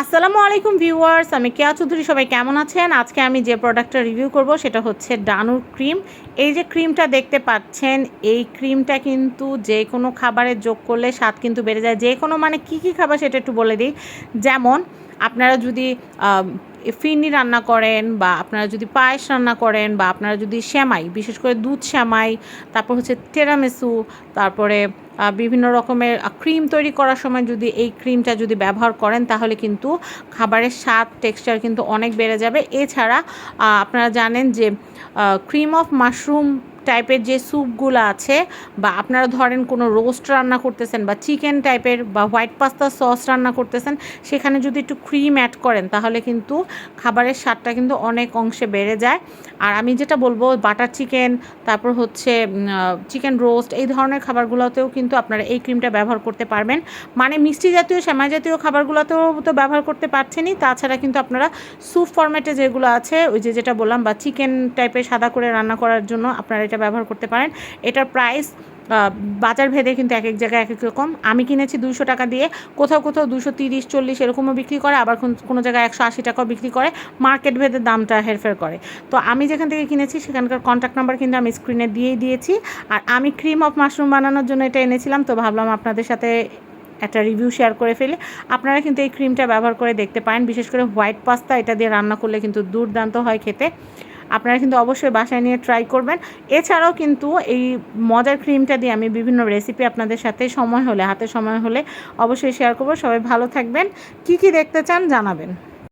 আসসালামু আলাইকুম ভিউয়ার্স, আমি কেয়া চৌধুরী, সবাই কেমন আছেন? আজকে আমি যে প্রোডাক্টটা রিভিউ করব সেটা হচ্ছে ডানুর ক্রিম এই যে ক্রিমটা দেখতে পাচ্ছেন, এই ক্রিমটা কিন্তু যে কোনো খাবারে যোগ করলে স্বাদ কিন্তু বেড়ে যায়। যে কোনো মানে কি কি খাবার সেটা একটু বলে দিই। যেমন, আপনারা যদি ফিরনি রান্না করেন বা আপনারা যদি পায়েস রান্না করেন বা আপনারা যদি শ্যামাই বিশেষ করে দুধ শ্যামাই তারপর হচ্ছে টেরামেসু তারপরে বিভিন্ন রকমের ক্রিম তৈরি করার সময় যদি এই ক্রিমটা যদি ব্যবহার করেন, তাহলে কিন্তু খাবারের স্বাদ টেক্সচার কিন্তু অনেক বেড়ে যাবে। এছাড়া আপনারা জানেন যে ক্রিম অফ মাশরুম টাইপের যে স্যুপগুলো আছে, বা আপনারা ধরেন কোনো রোস্ট রান্না করতেছেন, বা চিকেন টাইপের বা হোয়াইট পাস্তা সস রান্না করতেছেন, সেখানে যদি একটু ক্রিম অ্যাড করেন, তাহলে কিন্তু খাবারের স্বাদটা কিন্তু অনেক অংশে বেড়ে যায়। আর আমি যেটা বলব বাটার চিকেন তারপর হচ্ছে চিকেন রোস্ট এই ধরনের খাবারগুলোতেও কিন্তু আপনারা এই ক্রিমটা ব্যবহার করতে পারবেন। মানে মিষ্টি জাতীয় শ্যামা জাতীয় খাবারগুলোতেও তো ব্যবহার করতে পারছেনই, তাছাড়া কিন্তু আপনারা স্যুপ ফরম্যাটে যেগুলো আছে, ওই যে যেটা বললাম, বা চিকেন টাইপের সাদা করে রান্না করার জন্য আপনারা এটা ব্যবহার করতে পারেন। এটার প্রাইস বাজার ভেদে কিন্তু এক এক জায়গায় এক এক রকম। আমি কিনেছি দুশো টাকা দিয়ে, কোথাও কোথাও দুশো তিরিশ, চল্লিশ এরকমও বিক্রি করে, আবার কোনো জায়গায় একশো আশি টাকাও বিক্রি করে। মার্কেট ভেদে দামটা হেরফের করে। তো আমি যেখান থেকে কিনেছি, সেখানকার কন্ট্যাক্ট নাম্বার কিন্তু আমি স্ক্রিনে দিয়েই দিয়েছি। আর আমি ক্রিম অফ মাশরুম বানানোর জন্য এটা এনেছিলাম, তো ভাবলাম আপনাদের সাথে একটা রিভিউ শেয়ার করে ফেলি। আপনারা কিন্তু এই ক্রিমটা ব্যবহার করে দেখতে পারেন। বিশেষ করে হোয়াইট পাস্তা এটা দিয়ে রান্না করলে কিন্তু দুর্দান্ত হয় খেতে। আপনারা কিন্তু অবশ্যই বাসায় নিয়ে ট্রাই করবেন। এছাড়াও কিন্তু এই মজার ক্রিমটা দিয়ে আমি বিভিন্ন রেসিপি আপনাদের সাথে সময় হলে, হাতে সময় হলে অবশ্যই শেয়ার করব। সবাই ভালো থাকবেন। কি কি দেখতে চান জানাবেন।